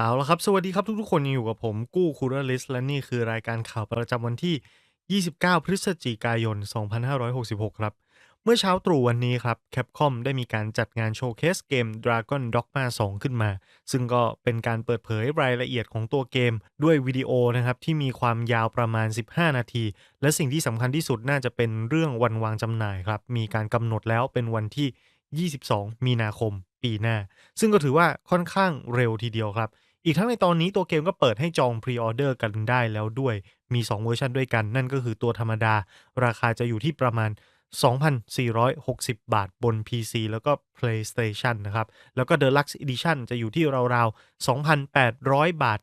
เอาละครับ สวัสดีครับทุกๆคนยังอยู่กับผมกู้คูเรลิสและนี่คือรายการข่าวประจำวันที่ 29 พฤศจิกายน 2566 ครับ เมื่อเช้าตรู่วันนี้ครับ Capcom ได้มีการจัดงานโชว์เคสเกม Dragon Dogma 2 ขึ้นมา ซึ่งก็เป็นการเปิดเผยรายละเอียดของตัวเกมด้วยวิดีโอนะครับ ที่มีความยาวประมาณ 15 นาที และสิ่งที่สำคัญที่สุดน่าจะเป็นเรื่องวันวางจำหน่ายครับ มีการกำหนดแล้วเป็นวันที่ 22 มีนาคม ปีหน้า ซึ่งก็ถือว่าค่อนข้างเร็วทีเดียวครับ อีกทั้งในตอนนี้ตัวเกมก็เปิดให้จองพรีออเดอร์กันได้แล้วด้วย มี 2 เวอร์ชันด้วยกัน นั่นก็คือตัวธรรมดา ราคาจะอยู่ที่ประมาณ 2,460 บาทบน PC แล้วก็ PlayStation นะครับ แล้วก็ Deluxe Edition จะอยู่ที่ราวๆ 2,800 บาท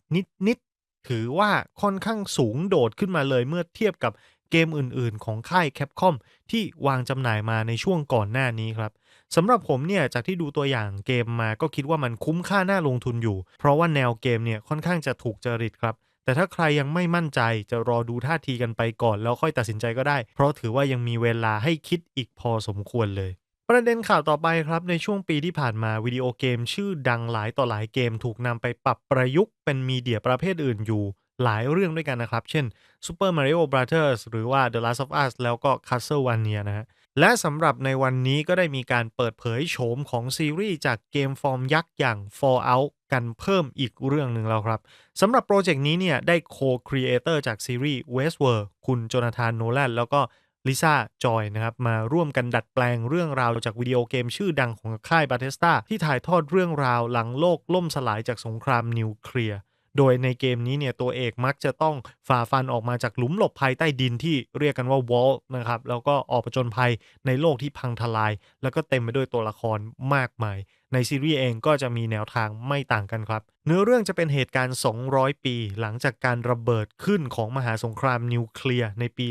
นิด ๆ ถือว่าค่อนข้างสูงโดดขึ้นมาเลยเมื่อเทียบกับเกมอื่น ๆ ของค่าย Capcom ที่วางจำหน่ายมาในช่วงก่อนหน้านี้ครับ สำหรับผมเนี่ยจากที่ดูตัวอย่างเกมมาก็คิดว่ามันคุ้มค่าน่าลงทุนอยู่ เพราะว่าแนวเกมเนี่ยค่อนข้างจะถูกจริตครับ แต่ถ้าใครยังไม่มั่นใจจะรอดูท่าทีกันไปก่อนแล้วค่อยตัดสินใจก็ได้ เพราะถือว่ายังมีเวลาให้คิดอีกพอสมควรเลยประเด็นข่าวต่อไปครับ ในช่วงปีที่ผ่านมาวิดีโอเกมชื่อดังหลายต่อหลายเกมถูกนำไปปรับประยุกต์เป็นมีเดียประเภทอื่นอยู่ หลายเรื่องด้วยกันนะครับ เช่น Super Mario Brothers หรือว่า The Last of Us แล้วก็ Castlevania นะฮะ และสำหรับในวันนี้ก็ได้มีการเปิดเผยโฉมของซีรีส์จากเกมฟอร์มยักษ์อย่าง Fallout กันเพิ่มอีกเรื่องหนึ่งแล้วครับสำหรับโปรเจกต์นี้เนี่ยได้โคครีเอเตอร์จากซีรีส์ Westworld คุณโจนาธานโนแลนแล้วก็ลิซ่าจอยนะครับมาร่วมกันดัดแปลงเรื่องราวจากวิดีโอเกมชื่อดังของค่ายบาเทสตาที่ถ่ายทอดเรื่องราวหลังโลกล่มสลายจากสงครามนิวเคลียร์ โดยในเกมนี้เนี่ยตัวเอกมักจะต้องฝ่าฟันออกมาจากหลุมหลบภัยใต้ดินที่เรียกกันว่าวอลนะครับแล้วก็ออกผจญภัยในโลกที่พังทลาย แล้วก็เต็มไปด้วยตัวละครมากมาย ในซีรีส์เองก็จะมีแนวทางไม่ต่างกันครับ เนื้อเรื่องจะเป็นเหตุการณ์ 200 ปี หลังจากการระเบิดขึ้นของมหาสงครามนิวเคลียร์ในปี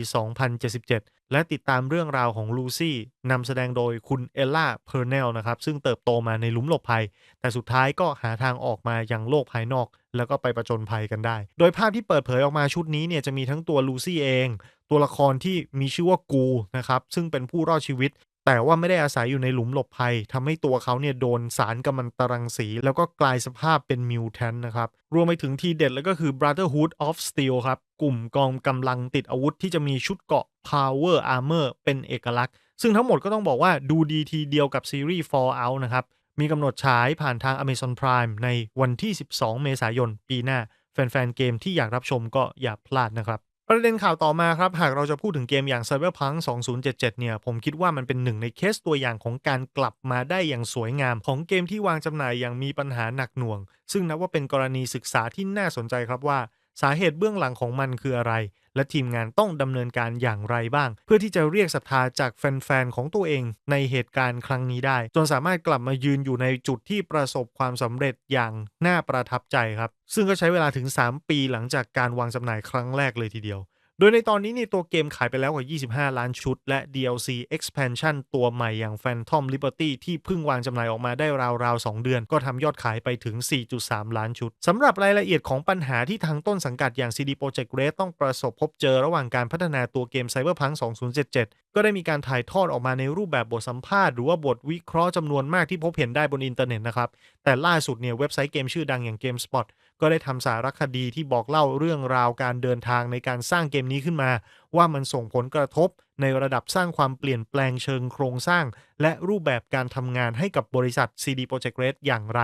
2077 และติดตามเรื่องราวของลูซี่นำแสดงโดยคุณเอลล่าเพอร์เนลนะครับ ซึ่งเติบโตมาในหลุมหลบภัย แต่สุดท้ายก็หาทางออกมายังโลกภายนอก แล้วก็ไปประจนภัยกันได้ โดยภาพที่เปิดเผยออกมาชุดนี้เนี่ยจะมีทั้งตัวลูซี่เอง ตัวละครที่มีชื่อว่ากูนะครับ ซึ่งเป็นผู้รอดชีวิต แต่ว่าไม่ได้อาศัยอยู่ในหลุมหลบภัยทำให้ตัวเขาเนี่ยโดนสารกัมมันตรังสี แล้วก็กลายสภาพเป็นมิวแทนนะครับ รวมไปถึงทีเด็ดแล้วก็คือ Brotherhood of Steel ครับ กลุ่มกองกำลังติดอาวุธที่จะมีชุดเกราะ Power Armor เป็นเอกลักษณ์ ซึ่งทั้งหมดก็ต้องบอกว่าดูดีทีเดียวกับซีรีส์ Fallout นะครับ มีกำหนดฉายผ่านทาง Amazon Prime ในวันที่ 12 เมษายนปีหน้า แฟนๆเกมที่อยากรับชมก็อย่าพลาดนะครับ ประเด็นข่าวต่อมาครับ หากเราจะพูดถึงเกมอย่าง Cyberpunk 2077 เนี่ย ผมคิดว่ามันเป็นหนึ่งในเคสตัวอย่างของการกลับมาได้อย่างสวยงาม ของเกมที่วางจำหน่ายอย่างมีปัญหาหนักหน่วง ซึ่งนับว่าเป็นกรณีศึกษาที่น่าสนใจครับว่า สาเหตุเบื้องหลังของมันคืออะไร และทีมงานต้องดำเนินการอย่างไรบ้าง เพื่อที่จะเรียกศรัทธาจากแฟนๆของตัวเองในเหตุการณ์ครั้งนี้ได้ จนสามารถกลับมายืนอยู่ในจุดที่ประสบความสำเร็จอย่างน่าประทับใจครับ ซึ่งก็ใช้เวลาถึง 3 ปีหลังจากการวางจำหน่ายครั้งแรกเลยทีเดียว โดยในตอนนี้นี่ตัวเกมขายไปแล้วกว่า 25 ล้านชุด และ DLC expansion ตัวใหม่อย่าง Phantom Liberty ที่เพิ่งวางจำหน่ายออกมาได้ราวๆ 2 เดือน ก็ทำยอดขายไปถึง 4.3 ล้านชุดสำหรับรายละเอียดของปัญหาที่ทางต้นสังกัดอย่าง CD Projekt Red ต้องประสบพบเจอระหว่างการพัฒนาตัวเกม Cyberpunk 2077 ก็ได้มีการถ่ายทอดออกมาในรูปแบบบทสัมภาษณ์หรือว่าบทวิเคราะห์จำนวนมากที่พบเห็นได้บนอินเทอร์เน็ตนะครับ แต่ล่าสุดเนี่ยเว็บไซต์เกมชื่อดังอย่าง GameSpot ก็ได้ทำสารคดีที่บอกเล่าเรื่องราวการเดินทางในการสร้างเกมนี้ขึ้นมา ว่ามันส่งผลกระทบในระดับสร้างความเปลี่ยนแปลงเชิงโครงสร้าง และรูปแบบการทำงานให้กับบริษัท CD Projekt Red อย่างไร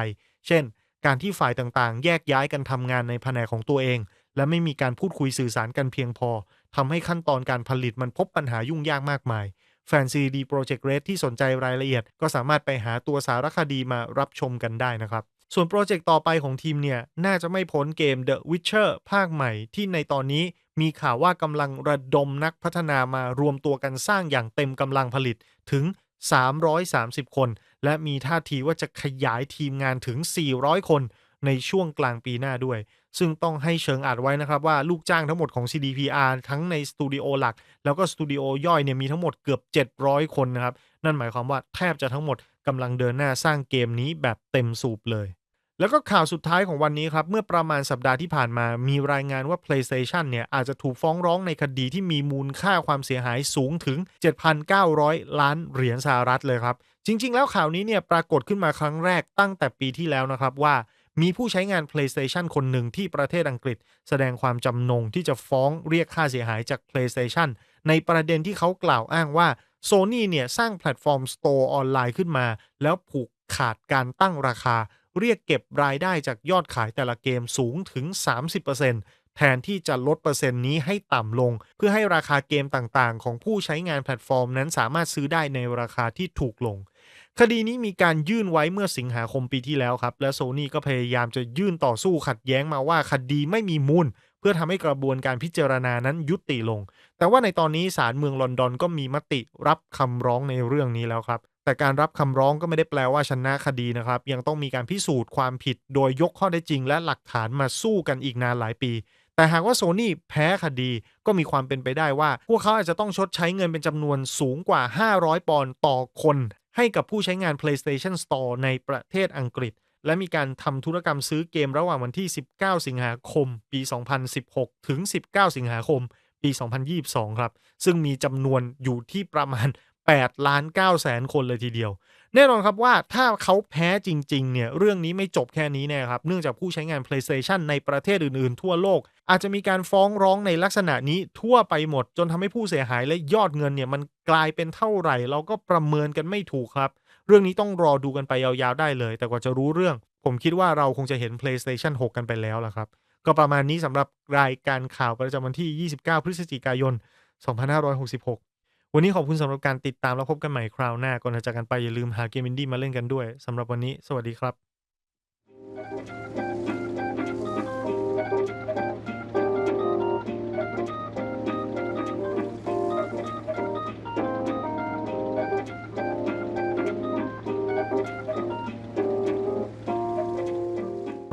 เช่น การที่ฝ่ายต่างๆ แยกย้ายกันทำงานในแผนกของตัวเอง และไม่มีการพูดคุยสื่อสารกันเพียงพอ ทำให้ขั้นตอนการผลิตมันพบปัญหายุ่งยากมากมาย แฟน CD Projekt Red ที่สนใจรายละเอียด ก็สามารถไปหาตัวสารคดีมารับชมกันได้นะครับ ส่วนโปรเจกต์ต่อไปของทีมเนี่ย น่าจะไม่พ้นเกม The Witcher ภาคใหม่ที่ในตอนนี้มีข่าวว่ากำลังระดมนักพัฒนามารวมตัวกันสร้างอย่างเต็มกำลังผลิตถึง 330 คน และมีท่าทีว่าจะขยายทีมงานถึง 400 คนในช่วงกลางปีหน้าด้วย ซึ่งต้องให้เชิงอัดไว้นะครับว่าลูกจ้างทั้งหมดของ CDPR ทั้งในสตูดิโอหลัก แล้วก็สตูดิโอย่อยเนี่ยมีทั้งหมดเกือบ 700 คนนะครับ นั่นหมายความว่าแทบจะทั้งหมดกำลังเดินหน้าสร้างเกมนี้แบบเต็มสูบเลย แล้วก็ข่าวสุดท้ายของวันนี้ครับ เมื่อประมาณสัปดาห์ที่ผ่านมามีรายงานว่า PlayStation เนี่ยอาจจะถูกฟ้องร้องในคดีที่มีมูลค่าความเสียหายสูงถึง 7,900 ล้านเหรียญสหรัฐเลยครับจริง ๆ แล้วข่าวนี้เนี่ยปรากฏขึ้นมาครั้งแรกตั้งแต่ปีที่แล้วนะครับว่า มีผู้ใช้งาน PlayStation คนหนึ่งที่ประเทศอังกฤษ แสดงความจำนงที่จะฟ้องเรียกค่าเสียหายจาก PlayStation ในประเด็นที่เขากล่าวอ้างว่า Sony เนี่ยสร้างแพลตฟอร์ม Store ออนไลน์ขึ้นมา แล้วผูกขาดการตั้งราคา เรียกเก็บรายได้จากยอดขายแต่ละเกมสูงถึง 30%แทนที่จะลดเปอร์เซ็นต์นี้ให้ต่ำลง เพื่อให้ราคาเกมต่างๆ ของผู้ใช้งานแพลตฟอร์มนั้นสามารถซื้อได้ในราคาที่ถูกลง คดีนี้มีการยื่นไว้เมื่อสิงหาคมปีที่แล้วครับ และโซนี่ก็พยายามจะยื่นต่อสู้ขัดแย้งมาว่าคดีไม่มีมูล เพื่อทำให้กระบวนการพิจารณานั้นยุติลง แต่ว่าในตอนนี้ศาลเมืองลอนดอนก็มีมติรับคำร้องในเรื่องนี้แล้วครับ แต่การรับคำร้องก็ไม่ได้แปลว่าชนะคดีนะครับ ยังต้องมีการพิสูจน์ความผิด โดยยกข้อได้จริง และหลักฐานมาสู้กันอีกนานหลายปีแต่หากว่าโซนี่แพ้คดีก็มีความเป็นไปได้ว่า พวกเขาอาจจะต้องชดใช้เงินเป็นจำนวนสูงกว่า 500 ปอนด์ต่อคน ให้กับผู้ใช้งาน PlayStation Store ในประเทศอังกฤษ และมีการทำธุรกรรมซื้อเกมระหว่างวันที่ 19 สิงหาคม ปี 2016 ถึง 19 สิงหาคม ปี 2022 ครับ ซึ่งมีจำนวนอยู่ที่ประมาณ 8 ล้าน9แสนคนเลยทีเดียว แน่นอนครับว่าถ้าเขาแพ้จริง ๆ เนี่ย เรื่องนี้ไม่จบแค่นี้แน่ครับ เนื่องจากผู้ใช้งาน PlayStation ในประเทศอื่น ๆ ทั่วโลก อาจจะมีการฟ้องร้องในลักษณะนี้ทั่วไปหมด จนทำให้ผู้เสียหายและยอดเงินเนี่ยมันกลายเป็นเท่าไหร่ เราก็ประเมินกันไม่ถูกครับ เรื่องนี้ต้องรอดูกันไปยาวๆได้เลย แต่กว่าจะรู้เรื่อง ผมคิดว่าเราคงจะเห็น PlayStation 6 กันไปแล้วล่ะครับก็ประมาณนี้สำหรับรายการข่าวประจำวันที่ 29 พฤศจิกายน 2566 วันนี้ขอบคุณสำหรับการติดตามแล้วพบกันใหม่คราวหน้าก่อนจะจากกันไปอย่าลืมหาเกมอินดี้มาเล่นกันด้วยสำหรับวันนี้ สวัสดีครับ